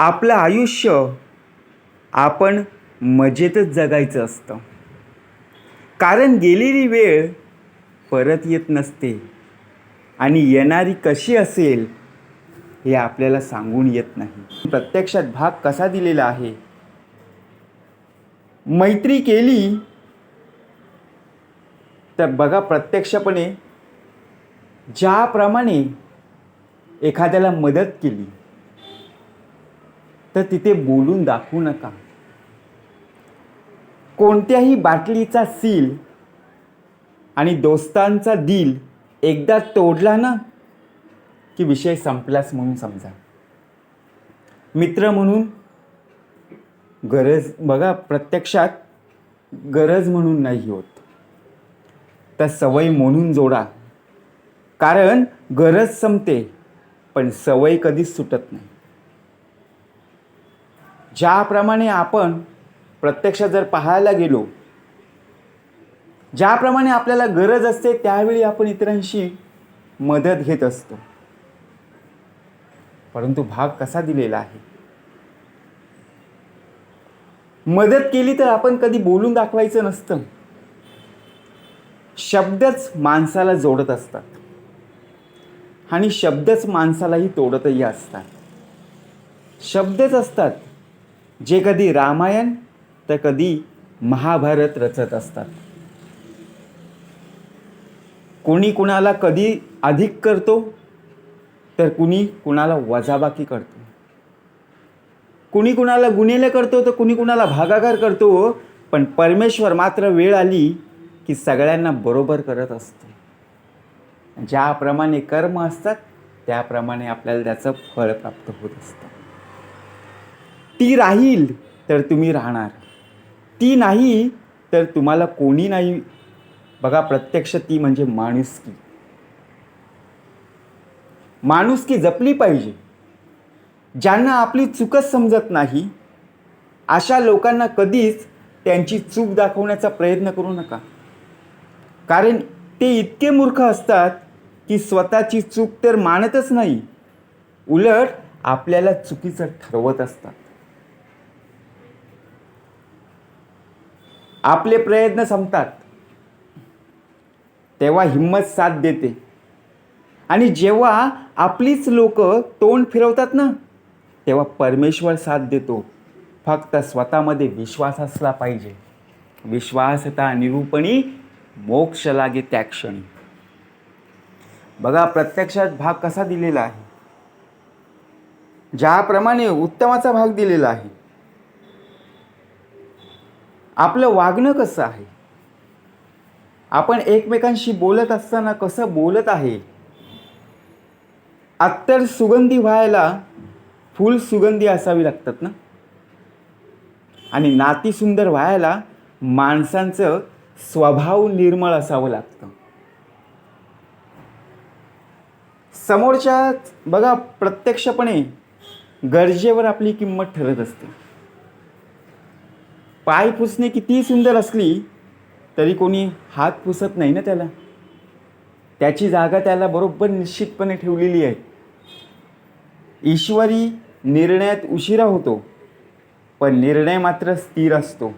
आपलं आयुष्य आपण मजेतच जगायचं असतं. कारण गेलेली वेळ परत येत नसते आणि येणारी कशी असेल हे आपल्याला सांगून येत नाही. प्रत्यक्षात भाग कसा दिलेला आहे? मैत्री केली तर बघा प्रत्यक्षपणे ज्याप्रमाणे एखाद्याला मदत केली. तर तिथे बोलून दाखवू नका. कोणत्याही बाटलीचा सील आणि दोस्तांचा दिल एकदा तोडला ना की विषय संपलाच म्हणून समजा. मित्र म्हणून गरज बघा प्रत्यक्षात गरज म्हणून नाही होत. तर सवय म्हणून जोडा. कारण गरज संपते पण सवय कधीच सुटत नाही. ज्याप्रमाणे आपण प्रत्यक्षात जर पाहायला गेलो ज्याप्रमाणे आपल्याला गरज असते त्यावेळी आपण इतरांशी मदत घेत असतो. परंतु भाग कसा दिलेला आहे? मदत केली तर आपण कधी बोलून दाखवायचं नसतं. शब्दच माणसाला जोडत असतात. आणि शब्दच माणसालाही तोडतही असतात. शब्दच असतात. जे कधी रामायण तर कधी महाभारत रचत असतात. कोणी कुणाला कधी अधिक करतो तर कुणी कुणाला वजाबाकी करतो. कुणी कुणाला गुन्हेले करतो तर कुणी कुणाला भागाकार करतो पण परमेश्वर मात्र वेळ आली की सगळ्यांना बरोबर करत असतो. ज्याप्रमाणे कर्म असतात त्याप्रमाणे आपल्याला त्याचं फळ प्राप्त होत असतं. ती राहील तर तुम्ही राहणार. ती नाही तर तुम्हाला कोणी नाही. बघा प्रत्यक्ष ती म्हणजे माणुसकी. माणुसकी जपली पाहिजे. ज्यांना आपली चूकच समजत नाही अशा लोकांना कधीच त्यांची चूक दाखवण्याचा प्रयत्न करू नका. कारण ते इतके मूर्ख असतात की स्वतःची चूक तर मानतच नाही. उलट आपल्याला चुकीचं ठरवत असतात. आपले प्रयत्न संपतात. तेव्हा हिंमत साथ देते. आणि जेव्हा आपलीच लोक तोंड फिरवतात ना तेव्हा परमेश्वर साथ देतो. फक्त स्वतःमध्ये विश्वास असला पाहिजे. विश्वासता निरूपणी मोक्ष लागे त्या क्षणी. बघा प्रत्यक्षात भाग कसा दिलेला आहे? ज्याप्रमाणे उत्तमाचा भाग दिलेला आहे. आपलं वागणं कसं आहे? आपण एकमेकांशी बोलत असताना कसं बोलत आहे? अत्तर सुगंधी व्हायला फुल सुगंधी असावी लागतात ना? आणि नाती सुंदर व्हायला माणसांचं स्वभाव निर्मळ असावं लागतं. समोरच्या बघा प्रत्यक्षपणे गरजेवर आपली किंमत ठरत असते. पाय पुसणे कितीही सुंदर असली तरी कोणी हात पुसत नाही ना त्याला. त्याची जागा त्याला बरोबर निश्चितपणे ठेवलेली आहे. ईश्वरी निर्णयात उशिरा होतो पण निर्णय मात्र स्थिर असतो.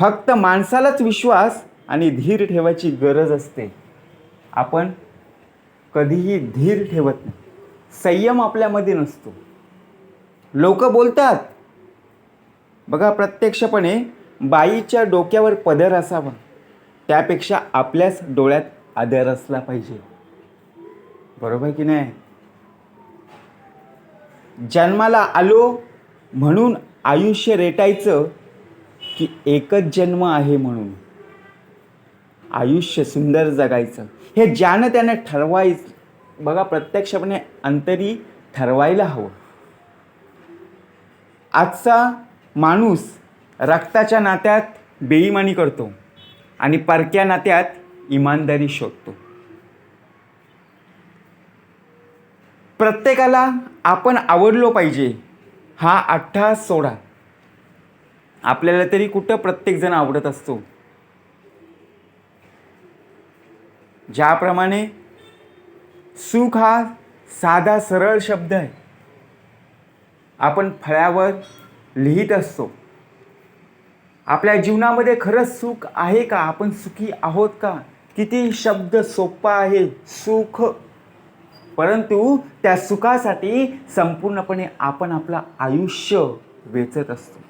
फक्त माणसालाच विश्वास आणि धीर ठेवायची गरज असते. आपण कधीही धीर ठेवत नाही. संयम आपल्यामध्ये नसतो. लोक बोलतात बघा प्रत्यक्षपणे बाईच्या डोक्यावर पदर असावा. त्यापेक्षा आपल्याच डोळ्यात आदर असला पाहिजे. बरोबर की नाही? जन्माला आलो म्हणून आयुष्य रेटायचं की एकच जन्म आहे म्हणून. आयुष्य सुंदर जगायचं. हे ज्यानं त्यानं ठरवायचं बघा प्रत्यक्षपणे अंतरी ठरवायला हवं. आजचा माणूस रक्ताच्या नात्यात बेईमानी करतो आणि परक्या नात्यात इमानदारी शोधतो. प्रत्येकाला आपण आवडलो पाहिजे हा अठ्ठा सोडा. आपल्याला तरी कुठं प्रत्येकजण आवडत असतो? ज्याप्रमाणे सुख हा साधा सरळ शब्द आहे. आपण फळ्यावर लिहित असतो. आपल्या जीवनामध्ये खरंच सुख आहे का? आपण सुखी आहोत का? किती शब्द सोपा आहे सुख. परंतु त्या सुखासाठी संपूर्णपणे आपण आपलं आयुष्य वेचत असतो.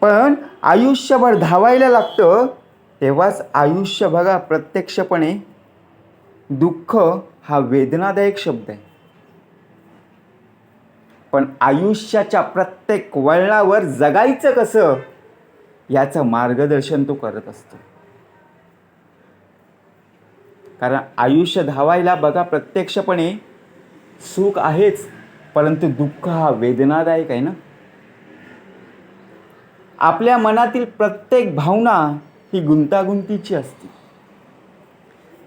पण आयुष्यभर धावायला लागतं तेव्हाच आयुष्य बघा प्रत्यक्षपणे दुःख हा वेदनादायक शब्द आहे. पण आयुष्याच्या प्रत्येक वळणावर जगायचं कसं याचं मार्गदर्शन तो करत असतो. कारण आयुष्य धावायला बघा प्रत्यक्षपणे सुख आहेच परंतु दुःख हा वेदनादायक आहे ना? आपल्या मनातील प्रत्येक भावना ही गुंतागुंतीची असते.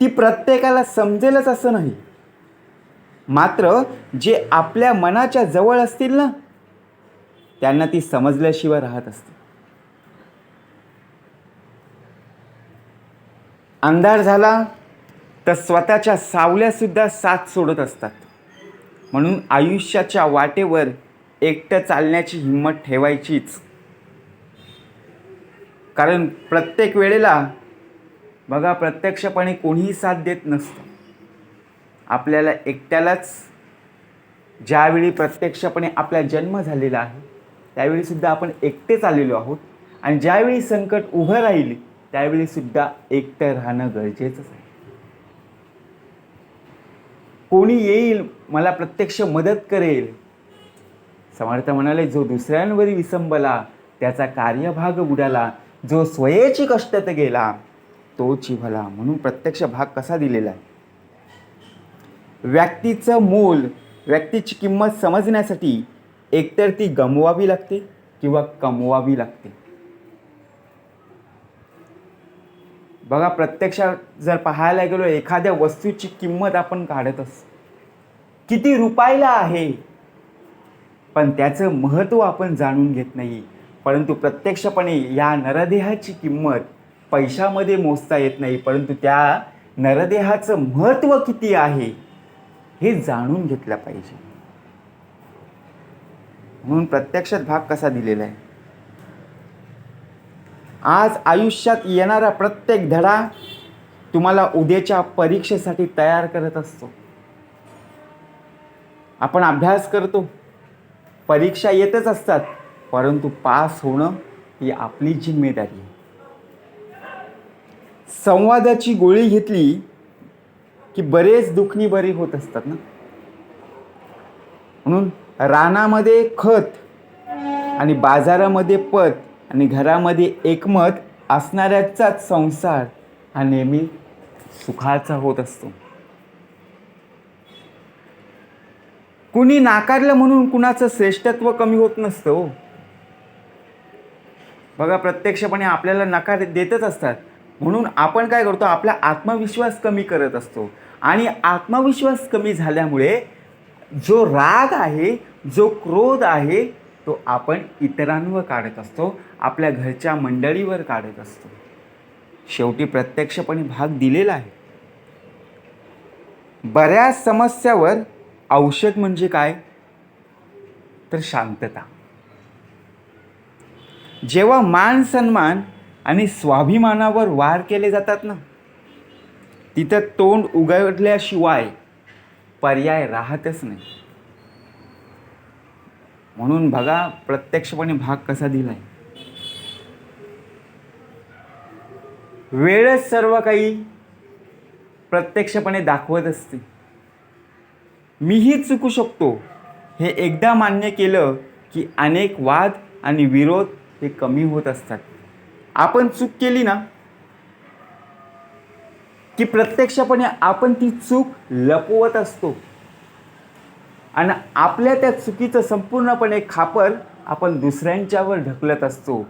ती प्रत्येकाला समजेलच असं नाही. मात्र जे आपल्या मनाच्या जवळ असतील ना त्यांना ती समजल्याशिवाय राहत असते. अंधार झाला तर स्वतःच्या सावल्यासुद्धा साथ सोडत असतात. म्हणून आयुष्याच्या वाटेवर एकटं चालण्याची हिंमत ठेवायचीच. कारण प्रत्येक वेळेला बघा प्रत्यक्षपणे कोणीही साथ देत नसतं. आपल्याला एकट्यालाच ज्यावेळी प्रत्यक्षपणे आपला जन्म झालेला आहे त्यावेळीसुद्धा आपण एकटेच आलेलो आहोत. आणि ज्यावेळी संकट उभं राहील त्यावेळीसुद्धा एकटं राहणं गरजेचंच आहे. कोणी येईल मला प्रत्यक्ष मदत करेल. समर्थ म्हणाले जो दुसऱ्यांवरी विसंबला त्याचा कार्यभाग बुडाला. जो स्वयेची कष्टत गेला तो भला. म्हणून प्रत्यक्ष भाग कसा दिलेला आहे? व्यक्तीचं मोल व्यक्तीची किंमत समजण्यासाठी एकतर ती गमवावी लागते किंवा कमवावी लागते. बघा प्रत्यक्षात जर पाहायला गेलो एखाद्या वस्तूची किंमत आपण काढत असतो किती रुपयाला आहे? पण त्याचं महत्त्व आपण जाणून घेत नाही. परंतु प्रत्यक्षपणे या नरदेहाची किंमत पैशामध्ये मोजता येत नाही. परंतु त्या नरदेहाचं महत्त्व किती आहे? हे जाणून घेतलं पाहिजे. म्हणून प्रत्यक्षात भाग कसा दिलेला आहे? आज आयुष्यात येणारा प्रत्येक धडा तुम्हाला उद्याच्या परीक्षेसाठी तयार करत असतो. आपण अभ्यास करतो. परीक्षा येतच असतात. परंतु पास होणं ही आपली जिम्मेदारी आहे. संवादाची गोळी घेतली की बरेच दुखणी बरी होत असतात ना? म्हणून रानामध्ये खत आणि बाजारामध्ये पत आणि घरामध्ये एकमत असणाऱ्याचाच संसार हा नेहमी सुखाचा होत असतो. कुणी नाकारलं म्हणून कुणाचं श्रेष्ठत्व कमी होत नसतं हो. बघा प्रत्यक्षपणे आपल्याला नकार देतच असतात. म्हणून आपण काय करतो? आपला आत्मविश्वास कमी करत असतो. आणि आत्मविश्वास कमी झाल्यामुळे जो राग आहे जो क्रोध आहे तो आपण इतरांवर काढत असतो आपल्या घरच्या मंडळीवर काढत असतो. शेवटी प्रत्यक्षपणे भाग दिलेला आहे. बऱ्याच समस्यावर औषध म्हणजे काय? तर शांतता. जेव्हा मान सन्मान आणि स्वाभिमानावर वार केले जातात ना तिथं तोंड उघडल्याशिवाय पर्याय राहतच नाही. म्हणून बघा प्रत्यक्षपणे भाग कसा दिलाय. वेळच सर्व काही प्रत्यक्षपणे दाखवत असते. मीही चुकू शकतो. हे एकदा मान्य केलं की अनेक वाद आणि विरोध हे कमी होत असतात. आपण चूक केली ना की प्रत्यक्षपणे आपण ती चूक लपवत असतो. आणि आपल्या त्या चुकीचं संपूर्णपणे खापर आपण दुसऱ्यांच्यावर ढकलत असतो.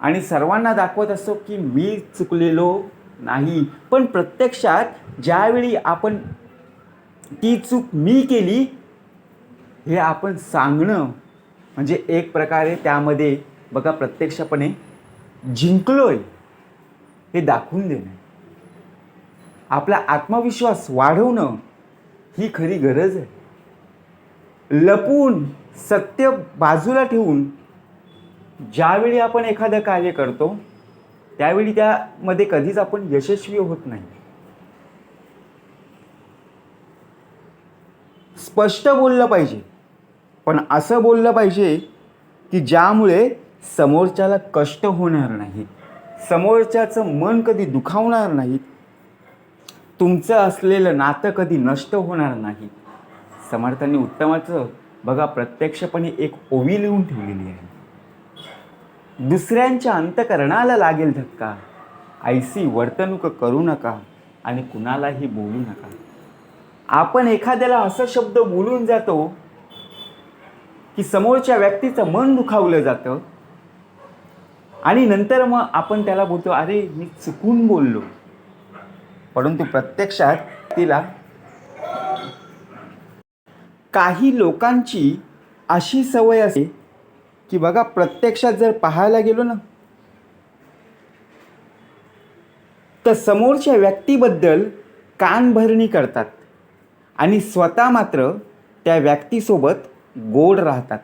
आणि सर्वांना दाखवत असतो की मी चुकलेलो नाही. पण प्रत्यक्षात ज्यावेळी आपण ती चूक मी केली हे आपण सांगणं म्हणजे एक प्रकारे त्यामध्ये बघा प्रत्यक्षपणे जिंकलोय हे दाखवून देणं. आपला आत्मविश्वास वाढवणं ही खरी गरज आहे. लपून सत्य बाजूला ठेवून ज्यावेळी आपण एखादं कार्य करतो त्यावेळी त्यामध्ये कधीच आपण यशस्वी होत नाही. स्पष्ट बोललं पाहिजे. पण असं बोललं पाहिजे की ज्यामुळे समोरच्याला कष्ट होणार नाहीत समोरच्याचं मन कधी दुखावणार नाहीत तुमचं असलेलं नातं कधी नष्ट होणार नाही. समर्थांनी उत्तमाचं बघा प्रत्यक्षपणे एक ओवी लिहून ठेवलेली आहे. दुसऱ्यांच्या अंतकरणाला लागेल धक्का. ऐसी वर्तणूक करू नका आणि कुणालाही बोलू नका. आपण एखाद्याला असं शब्द बोलून जातो की समोरच्या व्यक्तीचं मन दुखावलं जातं आणि नंतर मग आपण त्याला बोलतो अरे मी चुकून बोललो. परंतु प्रत्यक्षात तिला काही लोकांची अशी सवय असते की बघा प्रत्यक्षात जर पाहायला गेलो ना तर समोरच्या व्यक्तीबद्दल कानभरणी करतात आणि स्वतः मात्र त्या व्यक्तीसोबत गोड राहतात.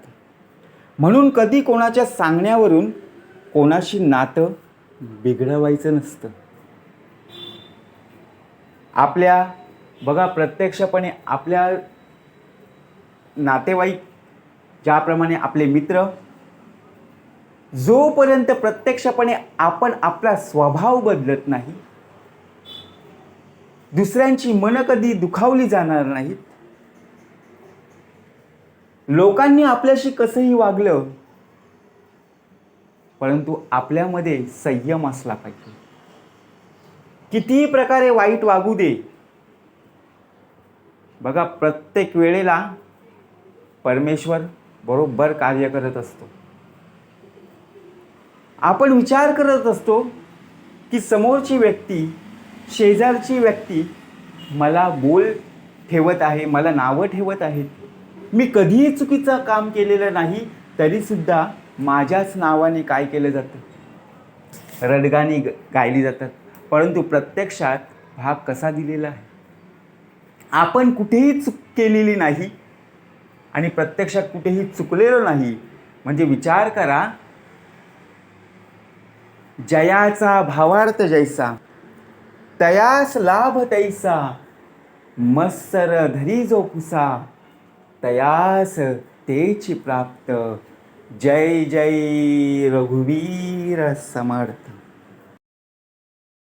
म्हणून कधी कोणाच्या सांगण्यावरून कोणाशी नातं बिघडवायचं नसतं. आपल्या बघा प्रत्यक्षपणे आपल्या नातेवाईक ज्याप्रमाणे आपले मित्र जोपर्यंत प्रत्यक्षपणे आपण आपला स्वभाव बदलत नाही दुसऱ्यांची मनं कधी दुखावली जाणार नाहीत लोकांनी आपल्याशी कसंही वागलं परंतु आपल्यामध्ये संयम असला पाहिजे. कितीही प्रकारे वाईट वागू दे बघा प्रत्येक वेळेला परमेश्वर बरोबर कार्य करत असतो. आपण विचार करत असतो की समोरची व्यक्ती शेजारची व्यक्ती मला बोल ठेवत आहे मला नावं ठेवत आहेत. मी कधीही चुकीचं काम केलेलं नाही तरीसुद्धा माझ्याच नावाने काय केलं जातं? रडगाणी ग- गायली जातात. परंतु प्रत्यक्षात भाग कसा दिलेला आहे? आपण कुठेही चूक केलेली नाही आणि प्रत्यक्षात कुठेही चुकलेलो नाही म्हणजे विचार करा जयाचा भावार्थ जैसा तयास लाभ तैसा मत्सर धरी जो पुसा तयास तेची प्राप्त जय जय रघुवीर समर्थ।